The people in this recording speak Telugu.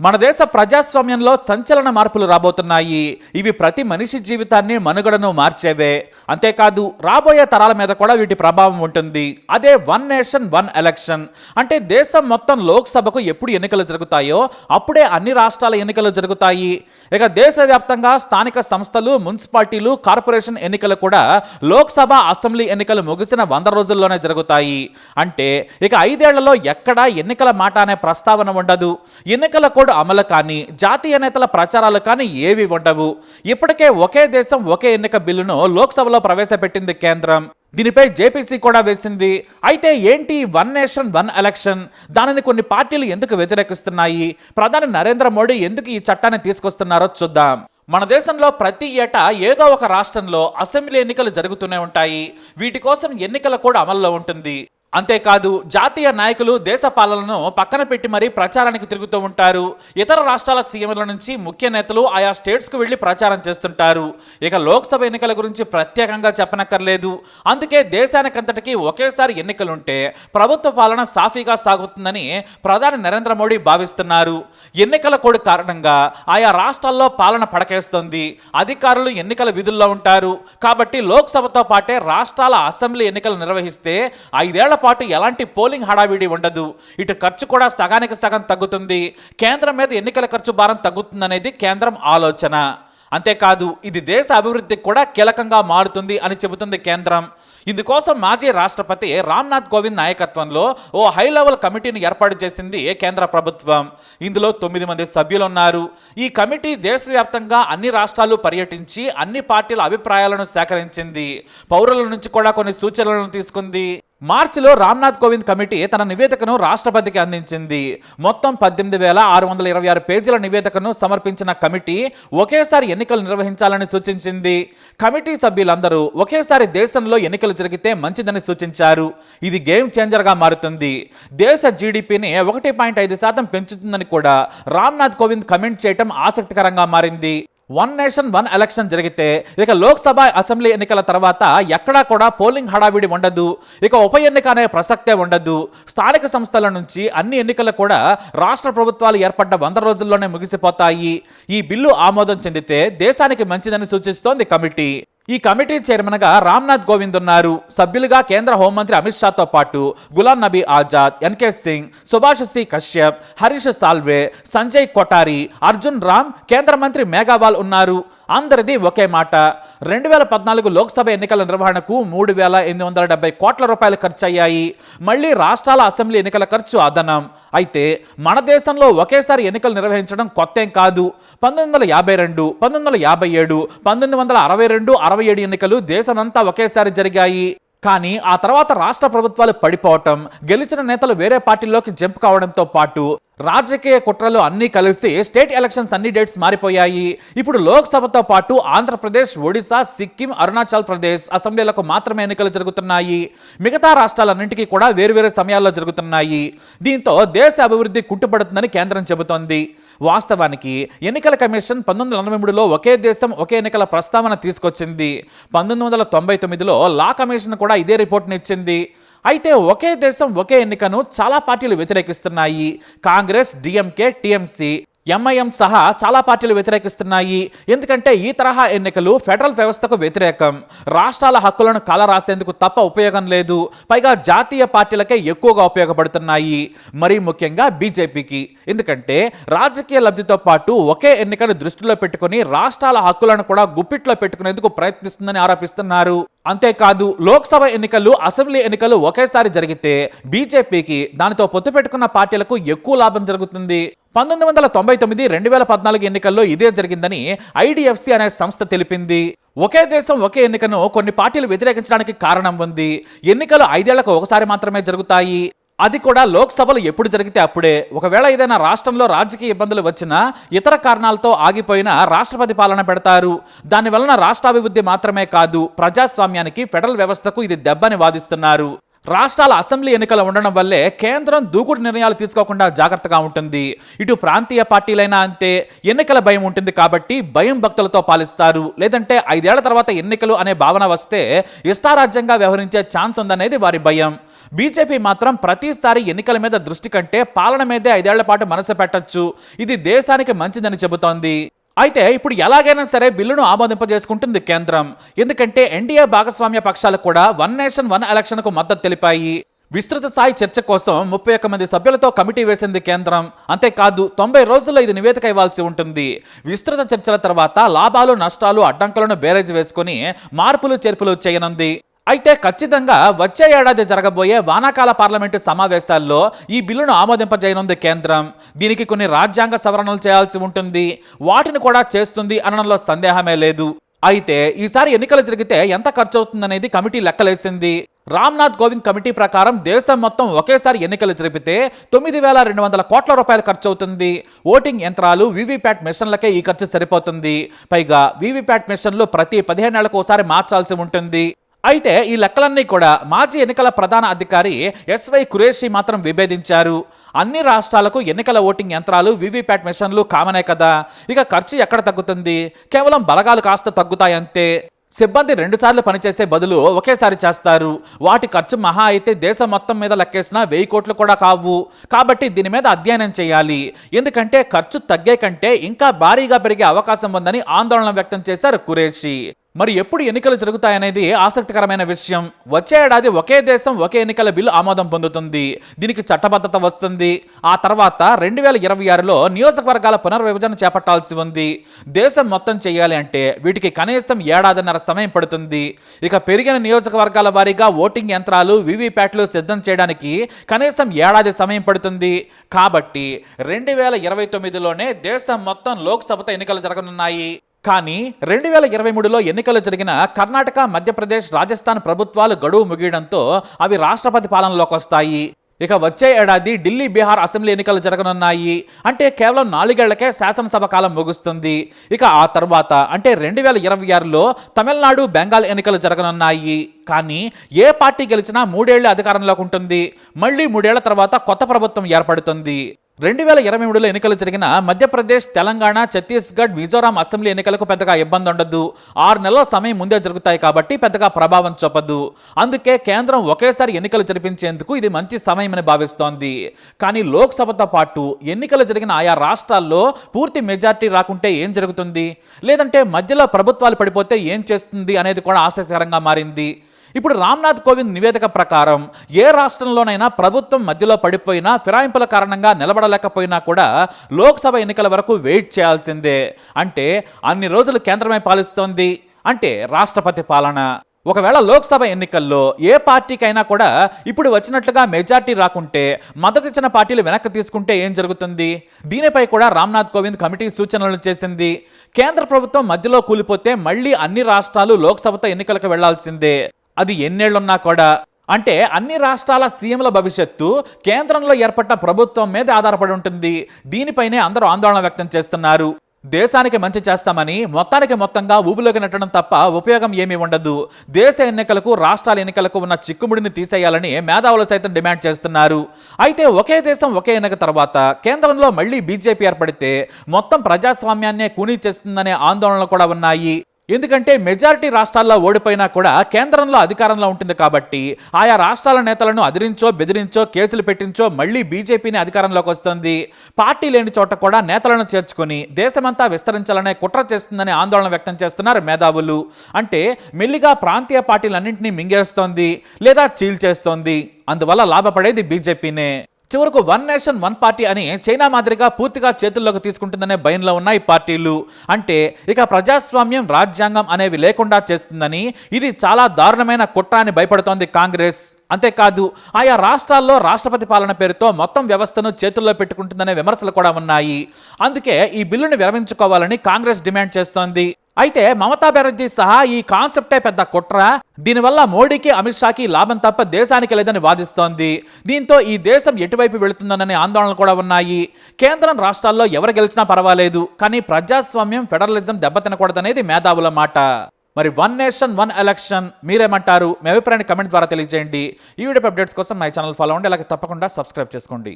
మన దేశ ప్రజాస్వామ్యంలో సంచలన మార్పులు రాబోతున్నాయి. ఇవి ప్రతి మనిషి జీవితాన్ని మనుగడను మార్చేవే. అంతేకాదు రాబోయే తరాల మీద కూడా వీటి ప్రభావం ఉంటుంది. అదే వన్ నేషన్ వన్ ఎలక్షన్. అంటే దేశం మొత్తం లోక్సభకు ఎప్పుడు ఎన్నికలు జరుగుతాయో అప్పుడే అన్ని రాష్ట్రాల ఎన్నికలు జరుగుతాయి. ఇక దేశవ్యాప్తంగా స్థానిక సంస్థలు మున్సిపాలిటీలు కార్పొరేషన్ ఎన్నికలు కూడా లోక్సభ అసెంబ్లీ ఎన్నికలు ముగిసిన వంద రోజుల్లోనే జరుగుతాయి. అంటే ఇక ఐదేళ్ళలో ఎక్కడా ఎన్నికల మాట అనే ప్రస్తావన ఉండదు. ఎన్నికల కోడ్ అమలు కానీ జాతీయ నేతల ప్రచారాలు కానీ ఏవి ఉండవు. ఇప్పటికే ఒకే దేశం ఒకే ఎన్నిక బిల్లును లోక్సభలో ప్రవేశపెట్టింది కేంద్రం. దీనిపై జేపీసీ కూడా వేసింది. అయితే ఏంటి వన్ నేషన్ వన్ ఎలక్షన్? దానిని కొన్ని పార్టీలు ఎందుకు వ్యతిరేకిస్తున్నాయి? ప్రధాని నరేంద్ర మోడీ ఎందుకు ఈ చట్టాన్ని తీసుకొస్తున్నారో చూద్దాం. మన దేశంలో ప్రతి ఏటా ఏదో ఒక రాష్ట్రంలో అసెంబ్లీ ఎన్నికలు జరుగుతూనే ఉంటాయి. వీటి కోసం ఎన్నికల కూడా అమల్లో ఉంటుంది. అంతేకాదు జాతీయ నాయకులు దేశ పాలనను పక్కన పెట్టి మరీ ప్రచారానికి తిరుగుతూ ఉంటారు. ఇతర రాష్ట్రాల సీఎంల నుంచి ముఖ్య నేతలు ఆయా స్టేట్స్కు వెళ్ళి ప్రచారం చేస్తుంటారు. ఇక లోక్సభ ఎన్నికల గురించి ప్రత్యేకంగా చెప్పనక్కర్లేదు. అందుకే దేశానికంతటికీ ఒకేసారి ఎన్నికలుంటే ప్రభుత్వ పాలన సాఫీగా సాగుతుందని ప్రధాని నరేంద్ర మోడీ భావిస్తున్నారు. ఎన్నికల కోడ్ కారణంగా ఆయా రాష్ట్రాల్లో పాలన పడకేస్తుంది. అధికారులు ఎన్నికల విధుల్లో ఉంటారు. కాబట్టి లోక్సభతో పాటే రాష్ట్రాల అసెంబ్లీ ఎన్నికలు నిర్వహిస్తే ఐదేళ్ళ పాటు ఎలాంటి పోలింగ్ హడావిడి ఉండదు. ఇటు ఖర్చు కూడా సగానికి సగం తగ్గుతుంది. కేంద్రం మీద ఎన్నికల ఖర్చు భారం తగ్గుతుందనేది కేంద్రం ఆలోచన. అంతేకాదు ఇది దేశ అభివృద్ధికి కూడా కీలకంగా మారుతుంది అని చెబుతుంది కేంద్రం. ఇందుకోసం మాజీ రాష్ట్రపతి రామ్నాథ్ కోవింద్ నాయకత్వంలో ఓ హై లెవెల్ కమిటీని ఏర్పాటు చేసింది కేంద్ర ప్రభుత్వం. ఇందులో తొమ్మిది మంది సభ్యులు ఉన్నారు ఈ కమిటీ దేశవ్యాప్తంగా అన్ని రాష్ట్రాలు పర్యటించి అన్ని పార్టీల అభిప్రాయాలను సేకరించింది. పౌరుల నుంచి కూడా కొన్ని సూచనలను తీసుకుంది. మార్చిలో రామ్నాథ్ కోవింద్ కమిటీ తన నివేదికను రాష్ట్రపతికి అందించింది. మొత్తం పద్దెనిమిది వేల ఆరు వందల ఇరవై ఆరు పేజీల నివేదికను సమర్పించిన కమిటీ ఒకేసారి ఎన్నికలు నిర్వహించాలని సూచించింది. కమిటీ సభ్యులందరూ ఒకేసారి దేశంలో ఎన్నికలు జరిగితే మంచిదని సూచించారు. ఇది గేమ్ చేంజర్గా మారుతుంది. దేశ జీడిపిని ఒకటి పాయింట్ ఐదు శాతం పెంచుతుందని కూడా రామ్నాథ్ కోవింద్ కమెంట్ చేయటం ఆసక్తికరంగా మారింది. వన్ నేషన్ వన్ ఎలక్షన్ జరిగితే ఇక లోక్సభ అసెంబ్లీ ఎన్నికల తర్వాత ఎక్కడా కూడా పోలింగ్ హడావిడి ఉండదు. ఇక ఉప ఎన్నిక అనే ప్రసక్తే ఉండదు. స్థానిక సంస్థల నుంచి అన్ని ఎన్నికలు కూడా రాష్ట్ర ప్రభుత్వాలు ఏర్పడ్డ వంద రోజుల్లోనే ముగిసిపోతాయి. ఈ బిల్లు ఆమోదం చెందితే దేశానికి మంచిదని సూచిస్తోంది కమిటీ. ఈ కమిటీ చైర్మన్గా రామ్నాథ్ కోవింద్ ఉన్నారు. సభ్యులుగా కేంద్ర హోంమంత్రి అమిత్ షాతో పాటు గులాం నబీ ఆజాద్ ఎన్కే సింగ్ సుభాష్ సి కశ్యప్ హరీష్ సాల్వే సంజయ్ కొటారి అర్జున్ రామ్ కేంద్ర మంత్రి మేఘావాల్ ఉన్నారు. అందరిది ఒకే మాట. రెండు వేల పద్నాలుగు లోక్సభ ఎన్నికల నిర్వహణకు మూడు వేల ఎనిమిది వందల డెబ్బై కోట్ల రూపాయలు ఖర్చు అయ్యాయి మళ్ళీ రాష్ట్రాల అసెంబ్లీ ఎన్నికల ఖర్చు అదనం. అయితే మన దేశంలో ఒకేసారి ఎన్నికలు నిర్వహించడం కొత్తేం కాదు. పంతొమ్మిది వందల యాభై రెండు పంతొమ్మిది వందల యాభై ఏడు పంతొమ్మిది వందల అరవై రెండు అరవై ఏడు ఎన్నికలు దేశమంతా ఒకేసారి జరిగాయి. కానీ ఆ తర్వాత రాష్ట్ర ప్రభుత్వాలు పడిపోవటం గెలిచిన నేతలు వేరే పార్టీల్లోకి జంప్ కావడంతో పాటు రాజకీయ కుట్రలు అన్నీ కలిసి స్టేట్ ఎలక్షన్స్ అన్ని డేట్స్ మారిపోయాయి. ఇప్పుడు లోక్సభతో పాటు ఆంధ్రప్రదేశ్ ఒడిశా సిక్కిం అరుణాచల్ ప్రదేశ్ అసెంబ్లీలకు మాత్రమే ఎన్నికలు జరుగుతున్నాయి. మిగతా రాష్ట్రాలన్నింటికీ కూడా వేరువేరు సమయాల్లో జరుగుతున్నాయి. దీంతో దేశ అభివృద్ధి కుట్టుపడుతుందని కేంద్రం చెబుతోంది. వాస్తవానికి ఎన్నికల కమిషన్ పంతొమ్మిది వందల ఎనభై మూడులో ఒకే దేశం ఒకే ఎన్నికల ప్రస్తావన తీసుకొచ్చింది. పంతొమ్మిది వందల తొంభై తొమ్మిదిలో లా కమిషన్ కూడా ఇదే రిపోర్ట్ని ఇచ్చింది. అయితే ఒకే దేశం ఒకే ఎన్నికను చాలా పార్టీలు వ్యతిరేకిస్తున్నాయి. కాంగ్రెస్ డిఎంకే టీఎంసీ ఎంఐఎం సహా చాలా పార్టీలు వ్యతిరేకిస్తున్నాయి. ఎందుకంటే ఈ తరహా ఎన్నికలు ఫెడరల్ వ్యవస్థకు వ్యతిరేకం. రాష్ట్రాల హక్కులను కలరాసేందుకు తప్ప ఉపయోగం లేదు. పైగా జాతీయ పార్టీలకే ఎక్కువగా ఉపయోగపడుతున్నాయి. మరీ ముఖ్యంగా బీజేపీకి. ఎందుకంటే రాజకీయ లబ్ధితో పాటు ఒకే ఎన్నికను దృష్టిలో పెట్టుకుని రాష్ట్రాల హక్కులను కూడా గుప్పిట్లో పెట్టుకునేందుకు ప్రయత్నిస్తుందని ఆరోపిస్తున్నారు. అంతేకాదు లోక్సభ ఎన్నికలు అసెంబ్లీ ఎన్నికలు ఒకేసారి జరిగితే బీజేపీకి దానితో పొత్తు పెట్టుకున్న పార్టీలకు ఎక్కువ లాభం జరుగుతుంది. పంతొమ్మిది వందల తొంభై తొమ్మిది రెండు వేల పద్నాలుగు ఎన్నికల్లో ఇదే జరిగిందని ఐడిఎఫ్సి అనే సంస్థ తెలిపింది. ఒకే దేశం ఒకే ఎన్నికను కొన్ని పార్టీలు వ్యతిరేకించడానికి కారణం ఉంది. ఎన్నికలు ఐదేళ్ళకు ఒకసారి మాత్రమే జరుగుతాయి. అది కూడా లోక్సభలు ఎప్పుడు జరిగితే అప్పుడే. ఒకవేళ ఏదైనా రాష్ట్రంలో రాజకీయ ఇబ్బందులు వచ్చినా ఇతర కారణాలతో ఆగిపోయిన రాష్ట్రపతి పాలన పెడతారు. దాని వలన రాష్ట్రాభివృద్ధి మాత్రమే కాదు ప్రజాస్వామ్యానికి ఫెడరల్ వ్యవస్థకు ఇది దెబ్బని వాదిస్తున్నారు. రాష్ట్రాల అసెంబ్లీ ఎన్నికలు ఉండడం వల్లే కేంద్రం దూకుడు నిర్ణయాలు తీసుకోకుండా జాగ్రత్తగా ఉంటుంది. ఇటు ప్రాంతీయ పార్టీలైనా అంతే ఎన్నికల భయం ఉంటుంది కాబట్టి భయం భక్తులతో పాలిస్తారు. లేదంటే ఐదేళ్ళ తర్వాత ఎన్నికలు అనే భావన వస్తే ఇష్టారాజ్యంగా వ్యవహరించే ఛాన్స్ ఉందనేది వారి భయం. బీజేపీ మాత్రం ప్రతిసారి ఎన్నికల మీద దృష్టి కంటే పాలన మీదే ఐదేళ్ళ పాటు మనసు పెట్టొచ్చు. ఇది దేశానికి మంచిదని చెబుతోంది. అయితే ఇప్పుడు ఎలాగైనా సరే బిల్లును ఆమోదింపజేసుకుంటుంది కేంద్రం. ఎందుకంటే ఎన్డీఏ భాగస్వామ్య పక్షాలు కూడా వన్ నేషన్ వన్ ఎలక్షన్కు మద్దతు తెలిపాయి. విస్తృత స్థాయి చర్చ కోసం ముప్పై ఒక్క మంది సభ్యులతో కమిటీ వేసింది కేంద్రం. అంతేకాదు తొంభై రోజుల్లో ఇది నివేదిక ఇవ్వాల్సి ఉంటుంది. విస్తృత చర్చల తర్వాత లాభాలు నష్టాలు అడ్డంకులను బేరేజ్ వేసుకుని మార్పులు చేర్పులు చేయనుంది. అయితే ఖచ్చితంగా వచ్చే ఏడాది జరగబోయే వానాకాల పార్లమెంటు సమావేశాల్లో ఈ బిల్లును ఆమోదింపజేయనుంది కేంద్రం. దీనికి కొన్ని రాజ్యాంగ సవరణలు చేయాల్సి ఉంటుంది. వాటిని కూడా చేస్తుంది అనడంలో సందేహమే లేదు. అయితే ఈసారి ఎన్నికలు జరిగితే ఎంత ఖర్చు అవుతుందనేది కమిటీ లెక్కలేసింది. రామ్నాథ్ కోవింద్ కమిటీ ప్రకారం దేశం మొత్తం ఒకేసారి ఎన్నికలు జరిపితే తొమ్మిది వేల రెండు వందల కోట్ల రూపాయలు ఖర్చు అవుతుంది ఓటింగ్ యంత్రాలు వీవీప్యాట్ మిషన్లకే ఈ ఖర్చు సరిపోతుంది. పైగా వీవీప్యాట్ మిషన్లు ప్రతి పదిహేను నెలలకు ఒకసారి మార్చాల్సి ఉంటుంది. అయితే ఈ లెక్కలన్నీ కూడా మాజీ ఎన్నికల ప్రధాన అధికారి ఎస్వై కురేషి మాత్రం విభేదించారు. అన్ని రాష్ట్రాలకు ఎన్నికల ఓటింగ్ యంత్రాలు వీవీప్యాట్ మిషన్లు కామనే కదా. ఇక ఖర్చు ఎక్కడ తగ్గుతుంది? కేవలం బలగాలు కాస్త తగ్గుతాయంతే. సిబ్బంది రెండుసార్లు పనిచేసే బదులు ఒకేసారి చేస్తారు. వాటి ఖర్చు మహా అయితే దేశం మొత్తం మీద లెక్కేసిన వెయ్యి కోట్లు కూడా కావు. కాబట్టి దీని మీద అధ్యయనం చేయాలి. ఎందుకంటే ఖర్చు తగ్గే కంటే ఇంకా భారీగా పెరిగే అవకాశం ఉందని ఆందోళన వ్యక్తం చేశారు కురేషి. మరి ఎప్పుడు ఎన్నికలు జరుగుతాయనేది ఆసక్తికరమైన విషయం. వచ్చే ఏడాది ఒకే దేశం ఒకే ఎన్నికల బిల్లు ఆమోదం పొందుతుంది. దీనికి చట్టబద్ధత వస్తుంది. ఆ తర్వాత రెండు వేల ఇరవై ఆరులో నియోజకవర్గాల పునర్విభజన చేపట్టాల్సి ఉంది. దేశం మొత్తం చేయాలి అంటే వీటికి కనీసం ఏడాదిన్నర సమయం పడుతుంది. ఇక పెరిగిన నియోజకవర్గాల వారీగా ఓటింగ్ యంత్రాలు వీవీప్యాట్లు సిద్ధం చేయడానికి కనీసం ఏడాది సమయం పడుతుంది. కాబట్టి రెండు వేల ఇరవై తొమ్మిదిలోనే దేశం మొత్తం లోక్సభతో ఎన్నికలు జరగనున్నాయి. కానీ రెండు వేల ఇరవై మూడులో ఎన్నికలు జరిగిన కర్ణాటక మధ్యప్రదేశ్ రాజస్థాన్ ప్రభుత్వాలు గడువు ముగియడంతో అవి రాష్ట్రపతి పాలనలోకి వస్తాయి. ఇక వచ్చే ఏడాది ఢిల్లీ బీహార్ అసెంబ్లీ ఎన్నికలు జరగనున్నాయి. అంటే కేవలం నాలుగేళ్ళకే శాసనసభ కాలం ముగుస్తుంది. ఇక ఆ తర్వాత అంటే రెండు వేల ఇరవై ఆరులో తమిళనాడు బెంగాల్ ఎన్నికలు జరగనున్నాయి. కానీ ఏ పార్టీ గెలిచినా మూడేళ్ళ అధికారంలోకి ఉంటుంది. మళ్ళీ మూడేళ్ళ తర్వాత కొత్త ప్రభుత్వం ఏర్పడుతుంది. రెండు వేల ఇరవై మూడులో ఎన్నికలు జరిగిన మధ్యప్రదేశ్ తెలంగాణ ఛత్తీస్గఢ్ మిజోరాం అసెంబ్లీ ఎన్నికలకు పెద్దగా ఇబ్బంది ఉండదు. ఆరు నెలల సమయం ముందే జరుగుతాయి కాబట్టి పెద్దగా ప్రభావం చూపదు. అందుకే కేంద్రం ఒకేసారి ఎన్నికలు జరిపించేందుకు ఇది మంచి సమయమని భావిస్తోంది. కానీ లోక్సభతో పాటు ఎన్నికలు జరిగిన ఆయా రాష్ట్రాల్లో పూర్తి మెజార్టీ రాకుంటే ఏం జరుగుతుంది? లేదంటే మధ్యలో ప్రభుత్వాలు పడిపోతే ఏం చేస్తుంది అనేది కూడా ఆసక్తికరంగా మారింది. ఇప్పుడు రామ్నాథ్ కోవింద్ నివేదిక ప్రకారం ఏ రాష్ట్రంలోనైనా ప్రభుత్వం మధ్యలో పడిపోయినా ఫిరాయింపుల కారణంగా నిలబడలేకపోయినా కూడా లోక్సభ ఎన్నికల వరకు వెయిట్ చేయాల్సిందే. అంటే అన్ని రోజులు కేంద్రమే పాలిస్తోంది అంటే రాష్ట్రపతి పాలన. ఒకవేళ లోక్సభ ఎన్నికల్లో ఏ పార్టీకైనా కూడా ఇప్పుడు వచ్చినట్లుగా మెజార్టీ రాకుంటే మద్దతిచ్చిన పార్టీలు వెనక్కి తీసుకుంటే ఏం జరుగుతుంది? దీనిపై కూడా రామ్నాథ్ కోవింద్ కమిటీ సూచనలు చేసింది. కేంద్ర ప్రభుత్వం మధ్యలో కూలిపోతే మళ్ళీ అన్ని రాష్ట్రాలు లోక్సభతో ఎన్నికలకు వెళ్ళాల్సిందే. అది ఎన్నేళ్ళున్నా కూడా. అంటే అన్ని రాష్ట్రాల సీఎంల భవిష్యత్తు కేంద్రంలో ఏర్పడ్డ ప్రభుత్వం మీద ఆధారపడి ఉంటుంది. దీనిపైనే అందరూ ఆందోళన వ్యక్తం చేస్తున్నారు. దేశానికి మంచి చేస్తామని మొత్తానికి మొత్తంగా ఊబిలోకి నెట్టడం తప్ప ఉపయోగం ఏమీ ఉండదు. దేశ ఎన్నికలకు రాష్ట్రాల ఎన్నికలకు ఉన్న చిక్కుముడిని తీసేయాలని మేధావులు సైతం డిమాండ్ చేస్తున్నారు. అయితే ఒకే దేశం ఒకే ఎన్నిక తర్వాత కేంద్రంలో మళ్ళీ బీజేపీ ఏర్పడితే మొత్తం ప్రజాస్వామ్యాన్నే కూనీ చేస్తుందనే ఆందోళనలు కూడా ఉన్నాయి. ఎందుకంటే మెజారిటీ రాష్ట్రాల్లో ఓడిపోయినా కూడా కేంద్రంలో అధికారంలో ఉంటుంది కాబట్టి ఆయా రాష్ట్రాల నేతలను అదిరించో బెదిరించో కేసులు పెట్టించో మళ్ళీ బీజేపీని అధికారంలోకి వస్తుంది. పార్టీ లేని చోట కూడా నేతలను చేర్చుకొని దేశమంతా విస్తరించాలనే కుట్ర చేస్తుందని ఆందోళన వ్యక్తం చేస్తున్నారు మేధావులు. అంటే మెల్లిగా ప్రాంతీయ పార్టీలన్నింటినీ మింగేస్తోంది లేదా చీల్చేస్తోంది. అందువల్ల లాభపడేది బీజేపీనే. చివరకు వన్ నేషన్ వన్ పార్టీ అని చైనా మాదిరిగా పూర్తిగా చేతుల్లోకి తీసుకుంటుందనే భయంలో ఉన్నాయి పార్టీలు. అంటే ఇక ప్రజాస్వామ్యం రాజ్యాంగం అనేవి లేకుండా చేస్తుందని ఇది చాలా దారుణమైన కుట్ర అని భయపడుతోంది కాంగ్రెస్. అంతేకాదు ఆయా రాష్ట్రాల్లో రాష్ట్రపతి పాలన పేరుతో మొత్తం వ్యవస్థను చేతుల్లో పెట్టుకుంటుందనే విమర్శలు కూడా ఉన్నాయి. అందుకే ఈ బిల్లును విరమించుకోవాలని కాంగ్రెస్ డిమాండ్ చేస్తోంది. అయితే మమతా బెనర్జీ సహా ఈ కాన్సెప్టే పెద్ద కుట్ర. దీనివల్ల మోడీకి అమిత్ షాకి లాభం తప్ప దేశానికి లేదని వాదిస్తోంది. దీంతో ఈ దేశం ఎటువైపు వెళుతుందనే ఆందోళనలు కూడా ఉన్నాయి. కేంద్రం రాష్ట్రాల్లో ఎవరు గెలిచినా పర్వాలేదు. కానీ ప్రజాస్వామ్యం ఫెడరలిజం దెబ్బతినకూడదనేది మేధావుల మాట. మరి వన్ నేషన్ వన్ ఎలక్షన్ మీరేమంటారు? మీ అభిప్రాయాన్ని కమెంట్ ద్వారా తెలియజేయండి. ఈ వీడియో అప్డేట్స్ కోసం మై ఛానల్ ఫాలో అవ్వండి. అలాగే తప్పకుండా సబ్స్క్రైబ్ చేసుకోండి.